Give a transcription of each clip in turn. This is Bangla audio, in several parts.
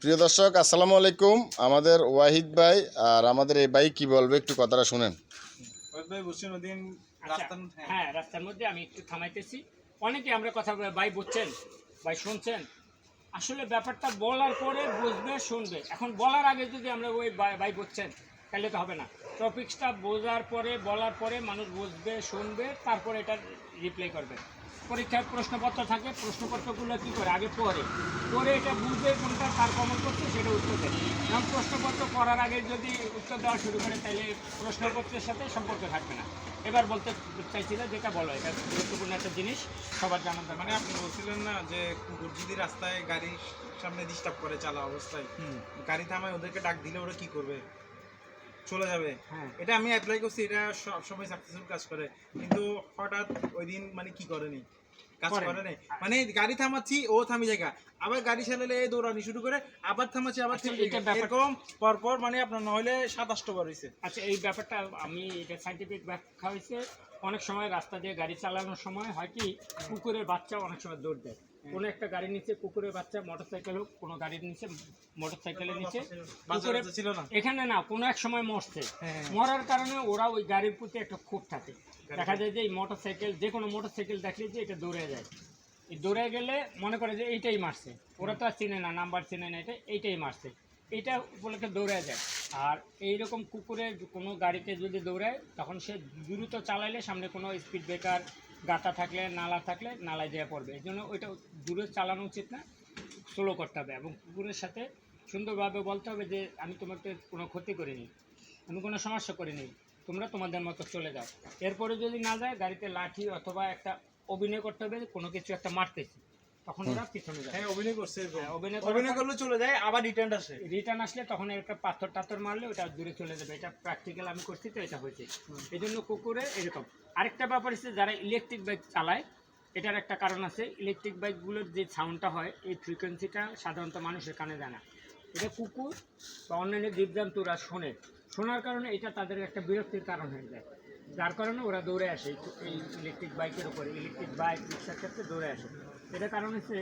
প্রিয় দর্শক আসসালামু আলাইকুম। আমাদের ওয়াহিদ ভাই আর আমাদের এই ভাই কি বলবে একটু কথাটা শুনেন। ওয়াহিদ ভাই বুঝছেন ওদিন আচ্ছা, রাস্তার হ্যাঁ। হ্যাঁ রাস্তার মধ্যে আমি একটু থামাইতেছি। অনেকে আমরা কথা বলে ভাই বুঝছেন ভাই শুনছেন? আসলে ব্যাপারটা বলার পরে বুঝবে শুনবে। এখন বলার আগে যদি আমরা ওই ভাই- ভাই বুঝছেন তাহলে তো হবে না। টপিক্সটা বোঝার পরে বলার পরে মানুষ বুঝবে শুনবে তারপরে এটা রিপ্লাই করবে। পরীক্ষার প্রশ্নপত্র থাকে প্রশ্নপত্রগুলো কী করে? আগে পড়ে। পরে এটা বুঝবে কোনটা তার কমন করছে সেটা উত্তর দেয়। এবং প্রশ্নপত্র করার আগে যদি উত্তর দেওয়া শুরু করে তাহলে প্রশ্নপত্রের সাথে সম্পর্ক থাকবে না। এবার বলতে চাইছিল যেটা বলো এটা গুরুত্বপূর্ণ একটা জিনিস সবার জানা মানে আপনি বলছিলেন না যে কুকুর যদি রাস্তায় গাড়ির সামনে ডিস্টার্ব করে চালা অবস্থায়। হুম, গাড়ি থামায় ওদেরকে ডাক দিলে ওরা কি করবে? চলে যাবে। হ্যাঁ। এটা আমি অ্যাপ্লাই করছি এটা সব সময় সাকসেসফুল কাজ করে। কিন্তু হঠাৎ ওই দিন মানে কি করেনি? কাজ করে নাই মানে গাড়ি থামাচ্ছি ও থামি জায়গা। আবার গাড়ি চালালে এই দৌড়ানি শুরু করে আবার থামাচ্ছি আবার থামি থেমে এরকম পরপর মানে আপনার নইলে আষ্ট বার হয়েছে আচ্ছা এই ব্যাপারটা আমি এটা সাইন্টিফিক ব্যাখ্যা হয়েছে অনেক সময় রাস্তা দিয়ে গাড়ি চালানোর সময় হয় কি কুকুরের বাচ্চা অনেক সময় দৌড় দেয়। কোনো একটা গাড়ির নিচে কুকুরের বাচ্চা মোটর সাইকেল হোক কোনো গাড়ির নিচে মোটর সাইকেলের নিচে ছিল না। এখানে না কোনো এক সময় মরছে। হ্যাঁ। মরার কারণে ওরা ওই গাড়ির প্রতি একটা ক্ষোভ থাকে। দেখা যায় যে এই মোটর সাইকেল যে কোনো মোটর সাইকেল দেখলে যে এটা দৌড়ে যায়। এই দৌড়ে গেলে মনে করে যে এইটাই মারছে। ওরা তো আর চিনে না নাম্বার চিনে না এটা এইটাই মারছে। এটা উপলক্ষে দৌড়ে যায়। আর এই রকম কুকুরের কোনো গাড়িতে যদি দৌড়ায়, তখন সে দ্রুত চালাইলে সামনে কোনো স্পিড ব্রেকার গাতা থাকলে, নালা থাকলে নালায় যেয়ে পড়বে। এই জন্য ওইটা দূরে চালানো উচিত না স্লো করতে হবে এবং কুকুরের সাথে সুন্দরভাবে বলতে হবে যে, আমি তোমাকে কোনো ক্ষতি করিনি, আমি কোনো সমস্যা করিনি, তোমরা তোমাদের মতো চলে যাও। এরপরে যদি না যায়, গাড়িতে লাঠি অথবা একটা অভিনয় করতে হবে, কোনো কিছু একটা মারতেছি। তখন ওরা পিছনে যায়। হ্যাঁ অভিনয় করছে হ্যাঁ, অভিনয় অভিনয় করলে চলে যায় আবার রিটার্ন আসে। রিটার্ন আসলে তখন একটা পাথর টাথর মারলে ওটা দূরে চলে যাবে। এটা প্র্যাকটিক্যাল আমি করছি তো এটা হয়েছে। এই জন্য কুকুরে এরকম। আরেকটা ব্যাপার হচ্ছে যারা ইলেকট্রিক বাইক চালায় এটার একটা কারণ আছে। ইলেকট্রিক বাইকগুলোর যে সাউন্ডটা হয় এই ফ্রিকোয়েন্সিটা সাধারণত মানুষের কানে যায় না। এটা কুকুর বা অন্যান্য জীবজন্তুরা শোনে। শোনার কারণে এটা তাদের একটা বিরক্তির কারণ হয়ে যায়। যার কারণে ওরা দৌড়ে আসে এই- এই ইলেকট্রিক বাইকের উপরে। ইলেকট্রিক বাইক রিক্সার ক্ষেত্রে দৌড়ে আসে। এটা কারণ হচ্ছে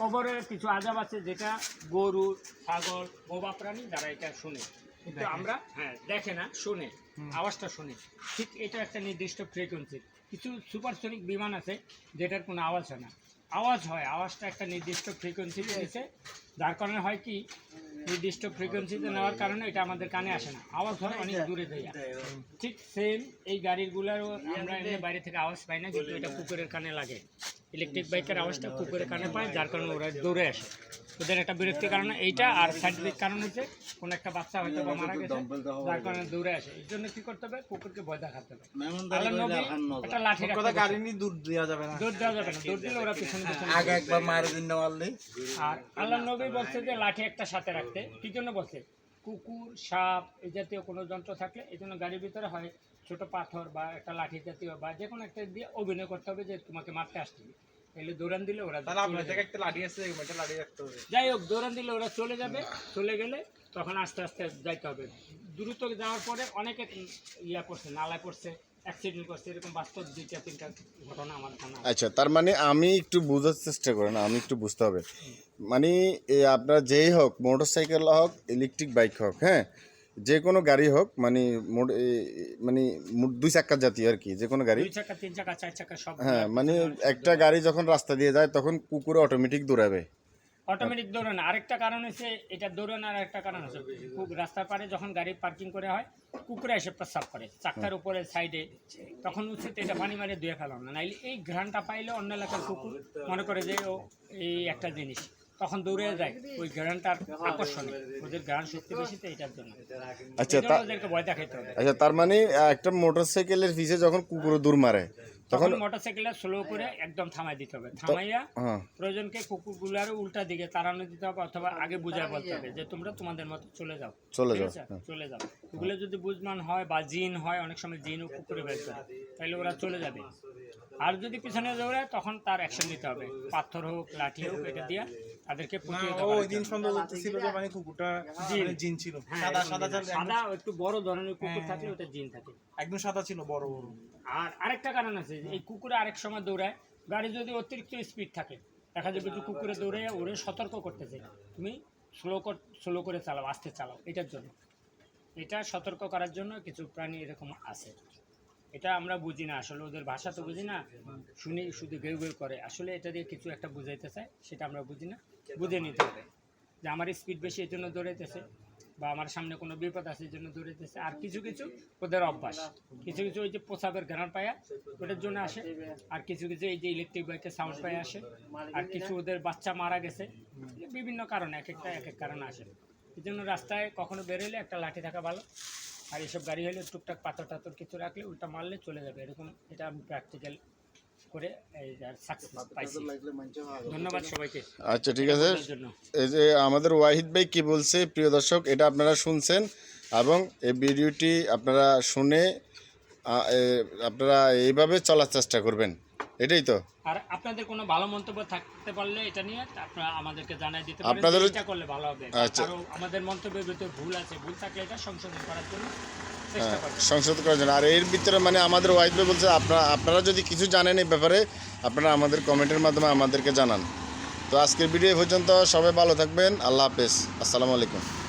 কবরের কিছু আজাব আছে যেটা গরু ছাগল বোবা প্রাণী যারা এটা শুনে। কিন্তু আমরা হ্যাঁ দেখে না শুনে আওয়াজটা শুনে। ঠিক এটা একটা নির্দিষ্ট ফ্রিকোয়েন্সি কিছু সুপারসনিক বিমান আছে যেটার কোনো আওয়াজ হয় না। আওয়াজ হয় আওয়াজটা একটা নির্দিষ্ট ফ্রিকোয়েন্সিতে নিচে যার কারণে হয় কি নির্দিষ্ট ফ্রিকোয়েন্সিতে নেওয়ার কারণে এটা আমাদের কানে আসে না। আওয়াজ হয় অনেক দূরে থেকে ঠিক সেম এই গাড়িগুলোরও আমরা বাইরে থেকে আওয়াজ পাই না কিন্তু এটা কুকুরের কানে লাগে। ইলেকট্রিক বাইকের আওয়াজটা কুকুরের কানে পায় যার কারণে ওরা দৌড়ে আসে। ওদের একটা বিরক্তির কারণে এইটা আর সাইন্টিফিক কারণ হচ্ছে কোনো একটা বাচ্চা হয়তো বা মারা গেছে যার কারণে দৌড়ে আসে। এই জন্য কি করতে হবে? কুকুরকে ভয় দেখাতে হবে। একটা লাঠি কথা গাড়ি নিয়ে দূর দেওয়া যাবে না। দৌড় দেওয়া যাবে না। দৌড় দিলে ওরা পিছনে পিছনে আগে একবার মায়ের দিন আর আল্লাহ নবী বলছে যে লাঠি একটা সাথে রাখতে। কি জন্য বলছে? কুকুর সাপ এই জাতীয় কোনো যন্ত্র থাকলে এই জন্য গাড়ির ভিতরে হয় ছোট পাথর বা একটা লাঠি জাতীয় বা যে কোনো একটা দিয়ে অভিনয় করতে হবে যে তোমাকে মারতে আসছি। এলে দৌড়ান দিলে ওরা তাহলে। একটা লাঠি আছে একটা লাঠি রাখতে হবে। যাই হোক দৌড়ান দিলে ওরা চলে যাবে চলে গেলে তখন আস্তে আস্তে যাইতে হবে। দ্রুত যাওয়ার পরে অনেকে ইয়া করছে নালায় পড়ছে। অ্যাক্সিডেন্ট করছে এরকম বাস্তব দুইটা তিনটা ঘটনা আমার জানা আচ্ছা তার মানে আমি একটু বোঝার চেষ্টা করেন আমি একটু বুঝতে হবে। মানে এ আপনার যেই হোক মোটর সাইকেল হোক ইলেকট্রিক বাইক হোক হ্যাঁ? যে কোনো গাড়ি হোক মানে মানে দুই চাক্কা জাতীয় আর কি যে কোনো গাড়ি। হ্যাঁ মানে একটা গাড়ি যখন রাস্তা দিয়ে যায় তখন কুকুরে অটোমেটিক দৌড়াবে। অটোমেটিক দৌড়ান। আরেকটা কারণ হচ্ছে এটা দৌড়ানোর আরেকটা কারণ আছে কু- রাস্তার পারে যখন গাড়ি পার্কিং করে হয় কুকুরে এসে প্রস্রাব করে চাক্কার উপরে সাইডে তখন উচিত এটা পানি মারে ধুয়ে ফেলাম না নাইলে এই ঘ্রাণটা পাইলে অন্য এলাকার কুকুর মনে করে যে ও এই একটা জিনিস। তখন দৌড়ে যায় ওই ঘ্রাণটার আকর্ষণে। ওদের ঘ্রাণ শক্তি বেশি তো এটার জন্য। আচ্ছা ওদেরকে ভয় দেখাইতে হবে। আচ্ছা তার মানে একটা মোটর সাইকেলের পিছে যখন কুকুর দূর মারে তখন তখন মোটর সাইকেলটা স্লো করে একদম থামাই দিতে হবে। থামাইয়া হ্যাঁ। প্রয়োজনকে উল্টা দিকে তাড়ানো দিতে হবে অথবা আগে বুঝায় বলতে হবে। যে তোমরা তোমাদের মতো চলে যাও। চলে যাও হ্যাঁ। চলে যাও। এগুলো যদি বুঝমান হয় বা জিন হয় অনেক সময় জিনও কুকুরে বের করে। তাহলে ওরা চলে যাবে। আর যদি পিছনে দৌড়ায় তখন তার অ্যাকশন নিতে হবে। পাথর হোক লাঠি হোক এটা দিয়ে তাদেরকে ওই দিন ছিল যে মানে কুকুরটা মানে জিন ছিল। হ্যাঁ, সাদা এরকম সাদা সাদা একটু বড় ধরনের কুকুর থাকলে হ্যাঁ। ওটা জিন থাকে। একদম সাদা ছিল বড় বড়। আর আরেকটা কারণ আছে এই কুকুরে আরেক সময় দৌড়ায়। গাড়ি যদি অতিরিক্ত স্পিড থাকে, দেখা যাবে যে কুকুরে দৌড়ে ওরে সতর্ক করতেছে। তুমি স্লো স্লো করে চালাও, আস্তে চালাও, এটার জন্য। এটা সতর্ক করার জন্য কিছু প্রাণী এরকম আছে। এটা আমরা বুঝি না, আসলে ওদের ভাষা তো বুঝি না। শুনি, শুধু গেউ গেউ করে। আসলে এটা দিয়ে কিছু একটা বুঝাইতে চায় সেটা আমরা বুঝি না। বুঝে নিতে হবে যে আমার স্পিড বেশি এই জন্য দৌড়াইতেছে। বা আমার সামনে কোনো বিপদ আছে, এই জন্য দৌড়াইতেছে আর কিছু কিছু ওদের অভ্যাস। কিছু কিছু ওই যে প্রসাবের ঘ্রাণ পায়া ওটার জন্য আসে। আর কিছু কিছু এই যে ইলেকট্রিক বাইকের সাউন্ড পায়ে আসে। আর কিছু ওদের বাচ্চা মারা গেছে। বিভিন্ন কারণে, এক একটা, এক এক কারণে আসে। এই জন্য রাস্তায় কখনো বেরোলে একটা লাঠি থাকা ভালো। আর এসব গাড়ি হলে টুকটাক পাথর টাথর কিছু রাখলে ওটা মারলে চলে যাবে। এরকম এটা আমি প্র্যাকটিক্যাল করে সাকসেস পাইছি। ধন্যবাদ সবাইকে। আচ্ছা ঠিক আছে। এই যে আমাদের ওয়াহিদ ভাই কি বলছে প্রিয় দর্শক এটা আপনারা শুনছেন এবং এই ভিডিওটি আপনারা শুনে আপনারা এইভাবে চলার চেষ্টা করবেন। এটাই তো। আর আপনাদের কোনো ভালো মন্তব্য থাকতে পারলে এটা নিয়ে আপনারা আমাদেরকে জানাই দিতে পারেন। আপনাদেরও- করলে ভালো হবে। আচ্ছা। আমাদের মন্তব্যের ভিতরে ভুল আছে। ভুল থাকলে এটা সংশোধন করার জন্য সংশোধন করার জন্য। আর এর ভিতরে মানে আমাদের ওয়াইফে বলছে আপনারা আপনারা যদি কিছু জানেন এই ব্যাপারে আপনারা আমাদের কমেন্টের মাধ্যমে আমাদেরকে জানান। তো আজকের ভিডিও এ পর্যন্ত সবাই ভালো থাকবেন। আল্লাহ হাফেজ। আসসালামু আলাইকুম।